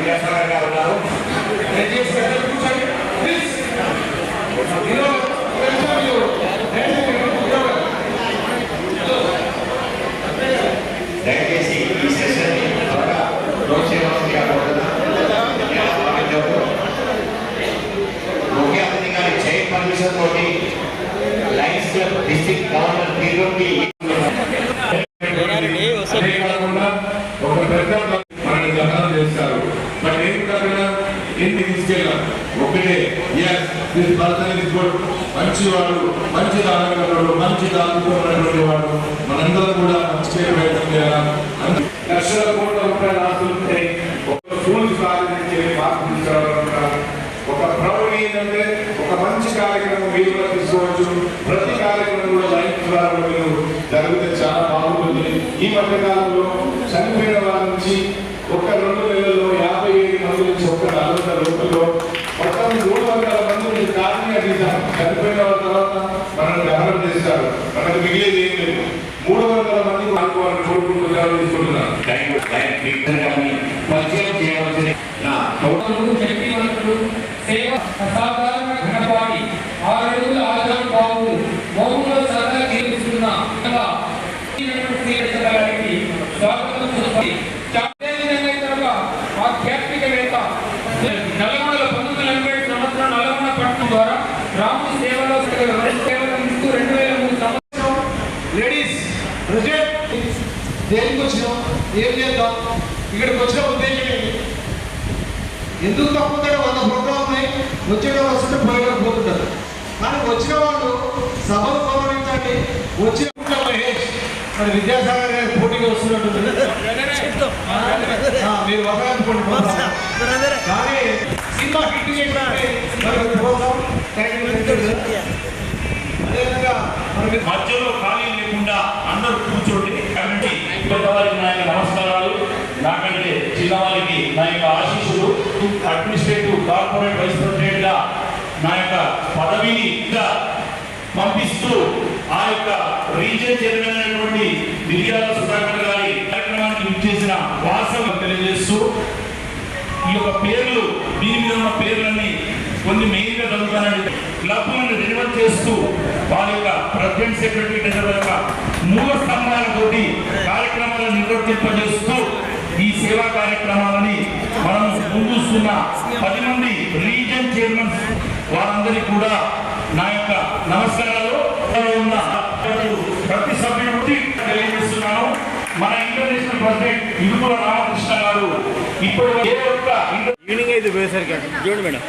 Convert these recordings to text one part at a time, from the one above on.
విద్యాసాగర్ గారు ఉన్నారు దయచేసి అందరూ కూర్చోండి ప్లీజ్ ఈరోజు దయచేసి ఈ సెషన్ త్వరగా క్లోజ్ చేయవలసిందిగా కోరుతున్నాను ముఖ్య అతిథి గారి చైర్ పర్మిషన్ తోటి lions club district governor Tirupati అదే కాకుండా ఒక పెద్ద ఒకటే yes this person is good మంచివాడు మంచి దానగలడు మంచి దాచుకున్నటువంటి వాడు. మనందరం కూడా మంచి పేరు ప్రయత్నం చేయాలి? లక్షల కోట్ల రూపాయలు ఆస్తుంటే ఒక స్కూల్ సాధించే మార్పు తీసుకురావాలనుకుంటారు ఒక ప్రభుని ఏంటంటే ఒక మంచి కార్యక్రమం మీరు తీసుకోవచ్చు. ప్రతి కార్యక్రమం కూడా లైఫ్ ద్వారా మీరు జరిగితే చాలా బాగుంటుంది. ఈ మధ్య కాలంలో చనిపోయిన వారి నుంచి ఒక రెండు నెలల్లో యాభై ఏడు మంది నుంచి ఒక నలభై రూపాయలు మొత్తం మూడు వందల మంది నుంచి కార్మిక చనిపోయిన వాళ్ళ తర్వాత మనల్ని దహనం చేస్తారు మనకు మిగిలేదు ఏం లేదు మూడు వందల మంది అనుకోవాలని కోరుకుంటున్నారు తీసుకుంటున్నారు పరిచయం చేయవలసింది నా భక్తులు, శక్తివంతులు, సేవ అసాధారణ ఘనపాటి, ఆరడుగుల ఆధారం బాబు, మౌనంలో సదా జీవిస్తున్న ఇలా ఈనాటి స్వాగతం లేడీస్ ప్రజెంట్ దేనికి వచ్చినాం ఏం చేద్దాం? ఇక్కడికి వచ్చిన ఉద్దేశం ఏంటి ఎందుకు తప్పుతాడు వంద ప్రోగ్రామ్ ఉన్నాయి. వచ్చేటప్పుడు వస్తుంటే పోతుంటారు. కానీ వచ్చిన వాళ్ళు సభను గౌరవించండి. వచ్చిన మహేష్ మరి విద్యాసాగర్ గారి పోటీగా వస్తున్నట్టుంది మీరు వదలనుకోండి. కానీ సినిమా హిట్ చేయడానికి మరి ప్రోగ్రామ్. మధ్యలో ఖాళీ లేకుండా అందరూ కూర్చోండి. కాబట్టి పెద్దవారికి నా యొక్క నమస్కారాలు. నాకంటే చిన్నవారికి నా యొక్క ఆశీస్సులు. అడ్మినిస్ట్రేటివ్ కార్పొరేట్ వైస్ ప్రెసిడెంట్గా నా యొక్క పదవిని ఇంకా పంపిస్తూ ఆ యొక్క రీజన్ చైర్మన్ అయినటువంటి మిర్యాల సుధాకర్ గారి కార్యక్రమానికి విచ్చేసిన వాస్తవం తెలియజేస్తూ ఈ యొక్క పేర్లు దీని మీద ఉన్న పేర్లన్నీ కొన్ని మెయిన్గా చదువుతానండి క్లబ్లను డెలివర్ చేస్తూ వారి యొక్క ప్రెసిడెంట్ సెక్రటరీ యొక్క మూల స్తంభాలతోటి కార్యక్రమాలను నిర్వర్తింపజేస్తూ ఈ సేవా కార్యక్రమాలని మనం ముందుస్తున్న పది మంది రీజన్ చైర్మన్ వారందరికీ కూడా నా యొక్క నమస్కారాలు. ఉన్న ప్రతి సభ్యుడికి తెలియజేస్తున్నాను. మన ఇంటర్నేషనల్ ప్రెసిడెంట్ ఇడుగుల రామకృష్ణ గారు ఇప్పుడు ఏ ఒక్క ఈవినింగ్ అయితే పోయేసరికి చూడండి మేడం.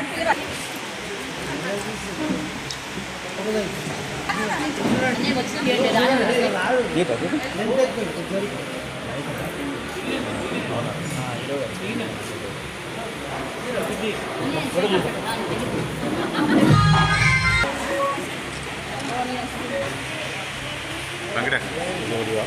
വെങ്കടേ ഒന്നുകൂടി വാ